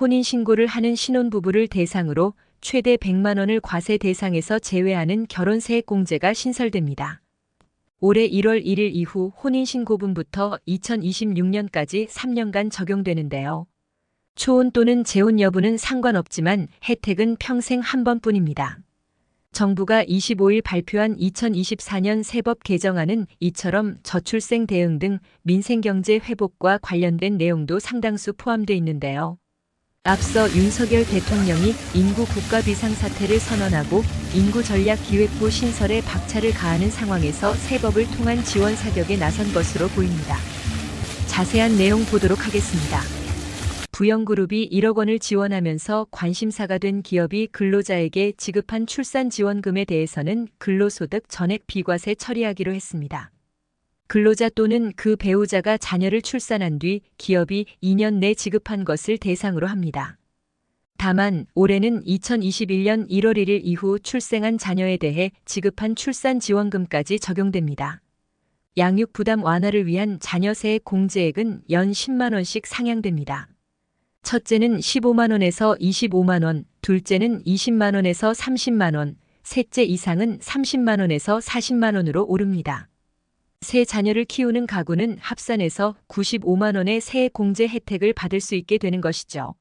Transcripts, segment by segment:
혼인신고를 하는 신혼부부를 대상으로 최대 100만 원을 과세 대상에서 제외하는 결혼세액공제가 신설됩니다. 올해 1월 1일 이후 혼인신고분부터 2026년까지 3년간 적용되는데요. 초혼 또는 재혼 여부는 상관없지만 혜택은 평생 한 번뿐입니다. 정부가 25일 발표한 2024년 세법 개정안은 이처럼 저출생 대응 등 민생경제 회복과 관련된 내용도 상당수 포함되어 있는데요. 앞서 윤석열 대통령이 인구 국가 비상사태를 선언하고 인구 전략 기획부 신설에 박차를 가하는 상황에서 세법을 통한 지원 사격에 나선 것으로 보입니다. 자세한 내용 보도록 하겠습니다. 부영그룹이 1억 원을 지원하면서 관심사가 된 기업이 근로자에게 지급한 출산 지원금에 대해서는 근로소득 전액 비과세 처리하기로 했습니다. 근로자 또는 그 배우자가 자녀를 출산한 뒤 기업이 2년 내 지급한 것을 대상으로 합니다. 다만 올해는 2021년 1월 1일 이후 출생한 자녀에 대해 지급한 출산 지원금까지 적용됩니다. 양육 부담 완화를 위한 자녀세액 공제액은 연 10만 원씩 상향됩니다. 첫째는 15만 원에서 25만 원, 둘째는 20만 원에서 30만 원, 셋째 이상은 30만 원에서 40만 원으로 오릅니다. 세 자녀를 키우는 가구는 합산해서 95만 원의 세액 공제 혜택을 받을 수 있게 되는 것이죠.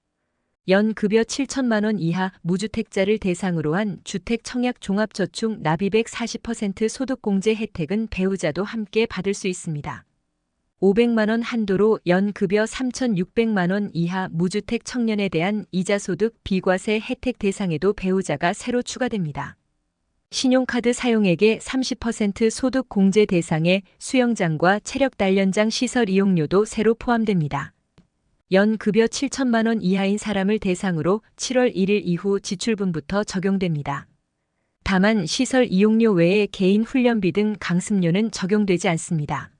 연 급여 7천만 원 이하 무주택자를 대상으로 한 주택 청약 종합저축 납입액 40% 소득 공제 혜택은 배우자도 함께 받을 수 있습니다. 500만 원 한도로 연 급여 3,600만 원 이하 무주택 청년에 대한 이자 소득 비과세 혜택 대상에도 배우자가 새로 추가됩니다. 신용카드 사용액의 30% 소득 공제 대상에 수영장과 체력 단련장 시설 이용료도 새로 포함됩니다. 연 급여 7천만 원 이하인 사람을 대상으로 7월 1일 이후 지출분부터 적용됩니다. 다만 시설 이용료 외에 개인 훈련비 등 강습료는 적용되지 않습니다.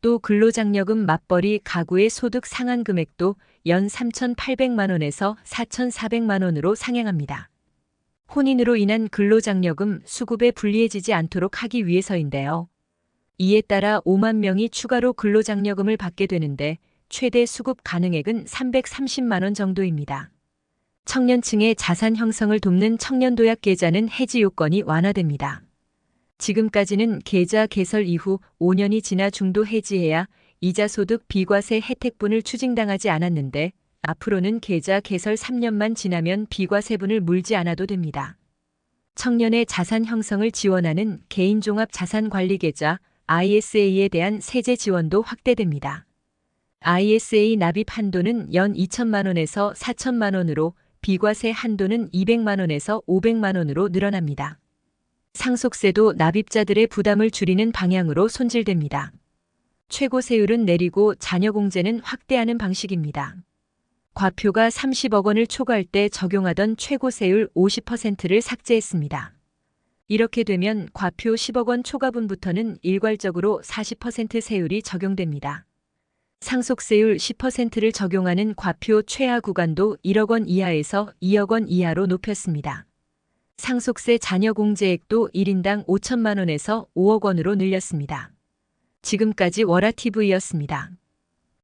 또 근로장려금 맞벌이 가구의 소득 상한 금액도 연 3,800만 원에서 4,400만 원으로 상향합니다. 혼인으로 인한 근로장려금 수급에 불리해지지 않도록 하기 위해서인데요. 이에 따라 5만 명이 추가로 근로장려금을 받게 되는데 최대 수급 가능액은 330만 원 정도입니다. 청년층의 자산 형성을 돕는 청년도약 계좌는 해지 요건이 완화됩니다. 지금까지는 계좌 개설 이후 5년이 지나 중도 해지해야 이자 소득 비과세 혜택분을 추징당하지 않았는데 앞으로는 계좌 개설 3년만 지나면 비과 세분을 물지 않아도 됩니다. 청년의 자산 형성을 지원하는 개인종합자산관리계좌 ISA에 대한 세제 지원도 확대됩니다. ISA 납입 한도는 연 2천만 원에서 4천만 원으로 비과세 한도는 200만 원에서 500만 원으로 늘어납니다. 상속세도 납입자들의 부담을 줄이는 방향으로 손질됩니다. 최고 세율은 내리고 자녀 공제는 확대하는 방식입니다. 과표가 30억 원을 초과할 때 적용하던 최고 세율 50%를 삭제했습니다. 이렇게 되면 과표 10억 원 초과분부터는 일괄적으로 40% 세율이 적용됩니다. 상속세율 10%를 적용하는 과표 최하 구간도 1억 원 이하에서 2억 원 이하로 높였습니다. 상속세 자녀 공제액도 1인당 5천만 원에서 5억 원으로 늘렸습니다. 지금까지 워라TV였습니다.